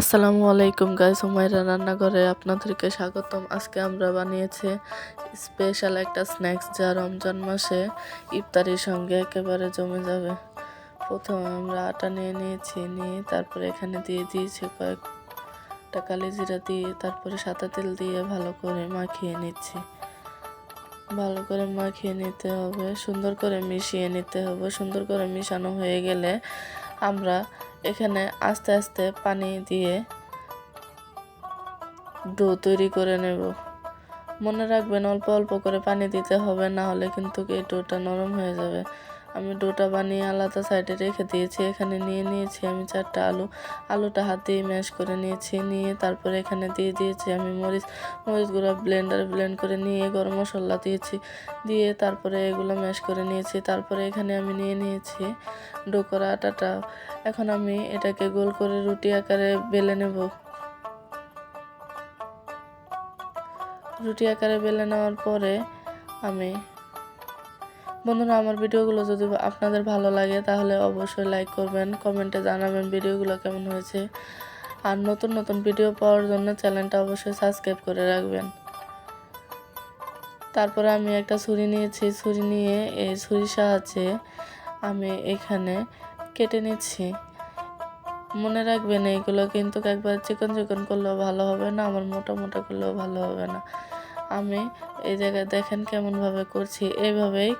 আসসালামু আলাইকুম গাইস হুমায়রা রান্নাঘরে আপনাদেরকে স্বাগতম। আজকে আমরা বানিয়েছি স্পেশাল একটা স্ন্যাক্স যা রমজান মাসে ইফতারির সঙ্গে একেবারে জমে যাবে। প্রথমে আমরা আটা নিয়ে নিয়েছি, নিয়ে তারপরে এখানে দিয়ে দিয়েছি কয়েকটা কালি জিরা দিয়ে তারপরে সাদা তেল দিয়ে ভালো করে মাখিয়ে নিচ্ছি। ভালো করে মাখিয়ে নিতে হবে, সুন্দর করে মিশিয়ে নিতে হবে। সুন্দর করে মিশানো হয়ে গেলে আমরা এখানে আস্তে আস্তে পানি দিয়ে ডো তৈরি করে নেব। মনে রাখবেন, অল্প অল্প করে পানি দিতে হবে, না হলে কিন্তু এই ডোটা নরম হয়ে যাবে। আমি ডোটা বানিয়ে আলাদা সাইডে রেখে দিয়েছি। এখানে নিয়ে নিয়েছি আমি চারটা আলু। আলুটা হাত দিয়ে ম্যাশ করে নিয়েছি। নিয়ে তারপরে এখানে দিয়ে দিয়েছি আমি মরিচ। মরিচগুলো ব্লেন্ডার ব্লেন্ড করে নিয়ে গরম মশলা দিয়েছি। দিয়ে তারপরে এগুলো ম্যাশ করে নিয়েছি। তারপরে এখানে আমি নিয়ে নিয়েছি ডো করা আটাটা। এখন আমি এটাকে গোল করে রুটি আকারে বেলে নেব। রুটি আকারে বেলে নেওয়ার পরে আমি বন্ধুরা, আমার ভিডিওগুলো যদি আপনাদের ভালো লাগে, তাহলে অবশ্যই লাইক করবেন কমেন্টে জানাবেন ভিডিওগুলো কেমন হয়েছে। আর নতুন নতুন ভিডিও পাওয়ার জন্য চ্যানেলটা অবশ্যই সাবস্ক্রাইব করে রাখবেন। তারপরে আমি একটা ছুরি নিয়েছি, ছুরি নিয়ে এই ছুরির সাহায্যে আমি এখানে কেটে নিচ্ছি। মনে রাখবেন, এইগুলো কিন্তু একবার চিকন চিকন করলেও ভালো হবে না আমার মোটা মোটা করলেও ভালো হবে না। আমি এই জায়গায় দেখেন কেমনভাবে করছি। এইভাবেই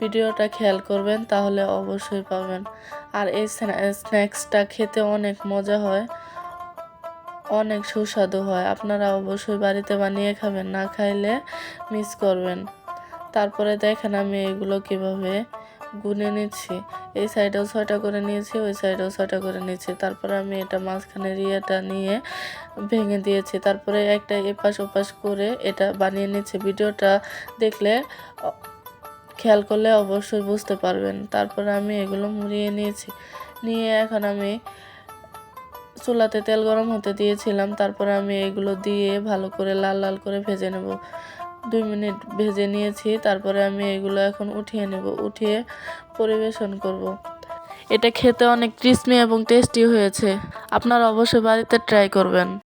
ভিডিওটা খেয়াল করবেন, তাহলে অবশ্যই পাবেন। আর এই স্ন্যাক্সটা খেতে অনেক মজা হয়, অনেক সুস্বাদু হয়। আপনারা অবশ্যই বাড়িতে বানিয়ে খাবেন, না খাইলে মিস করবেন। তারপরে দেখেন আমি এগুলো কীভাবে গুনে নিচ্ছি। এই সাইডেও ছয়টা করে নিয়েছি, ওই সাইডেও ছয়টা করে নিয়েছি তারপরে আমি এটা মাঝখানে ইয়েটা নিয়ে ভেঙে দিয়েছি। তারপরে একটা এপাশ ওপাশ করে এটা বানিয়ে নিচ্ছি। ভিডিওটা দেখলে খেয়াল করলে অবশ্যই বুঝতে পারবেন। তারপরে আমি এগুলো মুড়িয়ে নিয়েছি। নিয়ে এখন আমি চুলাতে তেল গরম হতে দিয়েছিলাম। তারপরে আমি এগুলো দিয়ে ভালো করে লাল লাল করে ভেজে নেব। দুই মিনিট ভেজে নিয়েছি। তারপরে আমি এগুলো এখন উঠিয়ে নেব। উঠিয়ে পরিবেশন করব। এটা খেতে অনেক ক্রিসমি এবং টেস্টি হয়েছে। আপনারা অবশ্যই বাড়িতে ট্রাই করবেন।